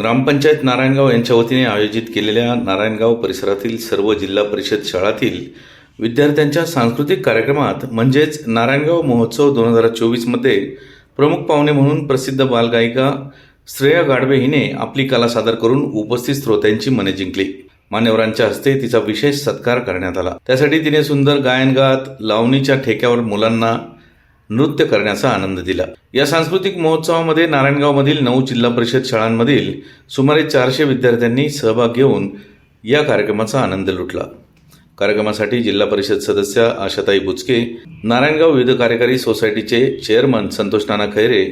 ग्रामपंचायत नारायणगाव यांच्या वतीने आयोजित केलेल्या नारायणगाव परिसरातील सर्व जिल्हा परिषद शाळातील विद्यार्थ्यांच्या सांस्कृतिक कार्यक्रमात म्हणजेच नारायणगाव महोत्सव दोन हजार चोवीसमध्ये प्रमुख पाहुणे म्हणून प्रसिद्ध बालगायिका श्रेया गाडवे हिने आपली कला सादर करून उपस्थित श्रोत्यांची मने जिंकली. मान्यवरांच्या हस्ते तिचा विशेष सत्कार करण्यात आला. त्यासाठी तिने सुंदर गायन गात लावणीच्या ठेक्यावर मुलांना नृत्य करण्याचा आनंद दिला. या सांस्कृतिक महोत्सवामध्ये नारायणगावमधील नऊ जिल्हा परिषद शाळांमधील सुमारे चारशे विद्यार्थ्यांनी सहभाग घेऊन या कार्यक्रमाचा आनंद लुटला. कार्यक्रमासाठी जिल्हा परिषद सदस्य आशाताई बुचके नारायणगाव विविध कार्यकारी सोसायटीचे chairman Santosh Nana Khaire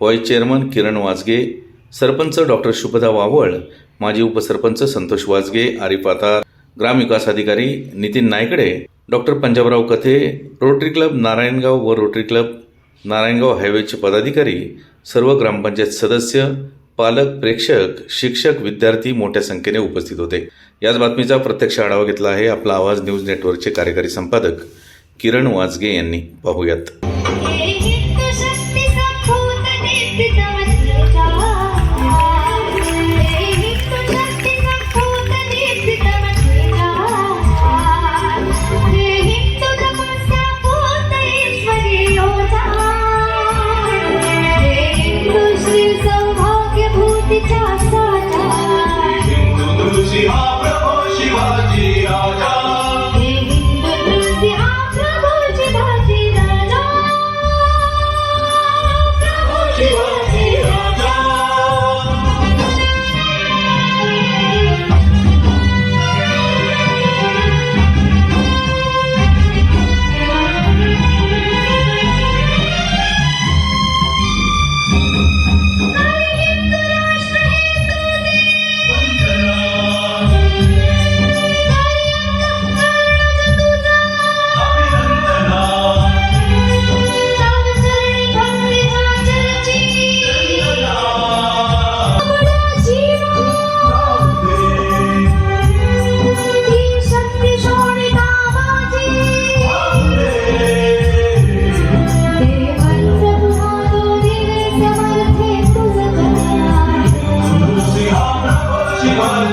vice chairman Kiran Wajge sarpanch doctor Shubhada Waval माजी उपसरपंच संतोष वाजगे आरिफ आतार ग्रामविकास अधिकारी नितीन नायकडे डॉक्टर पंजाबराव कथे रोटरी क्लब नारायणगाव व रोटरी क्लब नारायणगाव हायवेचे पदाधिकारी सर्व ग्रामपंचायत सदस्य पालक प्रेक्षक शिक्षक विद्यार्थी मोठ्या संख्येने उपस्थित होते. याच बातमीचा प्रत्यक्ष आढावा घेतला आहे आपला आवाज न्यूज नेटवर्कचे कार्यकारी संपादक किरण वाजगे यांनी. पाहूयात. Sweetheart.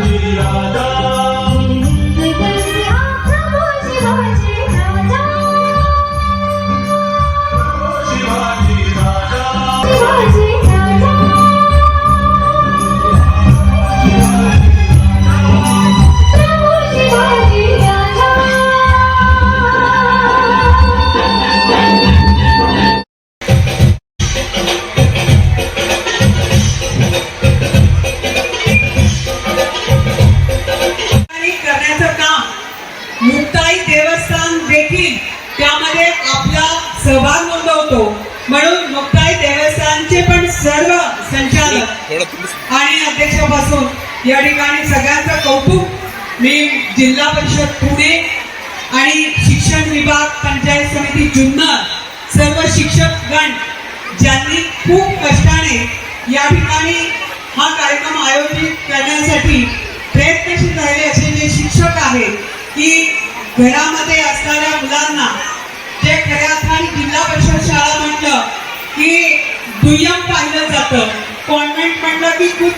Ram, आणि अध्यक्षापासून या ठिकाणी सगळ्यांचं कौतुक मी जिल्हा परिषद पुणे आणि शिक्षण विभाग पंचायत समिती जुन्नर सर्व शिक्षक गण ज्यांनी खूप कष्टाने या ठिकाणी हा कार्यक्रम आयोजित करण्यासाठी प्रयत्नशील राहिले असे जे शिक्षक आहेत की घरामध्ये असणाऱ्या मुलांना जे खऱ्या अर्थाने जिल्हा परिषद शाळा म्हटलं की दुय्यम पाहिलं जातं. कॉन्व्हेंट म्हटलं की खूप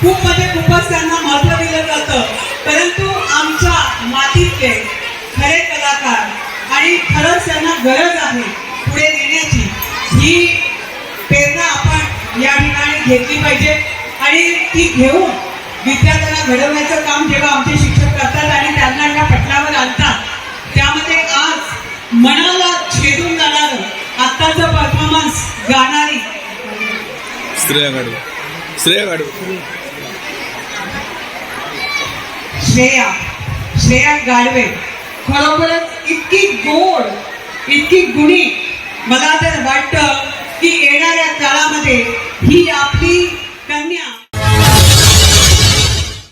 खूप म्हणजे खूपच त्यांना महत्त्व दिलं जातं. परंतु आमच्या मातीतले खरे कलाकार आणि खरंच त्यांना गरज आहे पुढे नेण्याची ही प्रेरणा आपण या ठिकाणी घेतली पाहिजे. आणि ती घेऊन विद्यार्थ्यांना घडवण्याचं काम जेव्हा आमचे शिक्षक करतात आणि त्यांना या पटलावर आणतात त्यामध्ये आज मनाला छेदून जाणारं आत्ताचं परफॉर्मन्स गाणारी श्रेया गाडवे श्रेया गाडवे श्रेया. श्रेया गाडवे. खरोखरच इतकी गोड इतकी गुणी मला तर वाटतं की येणाऱ्या काळामध्ये ही आपली कन्या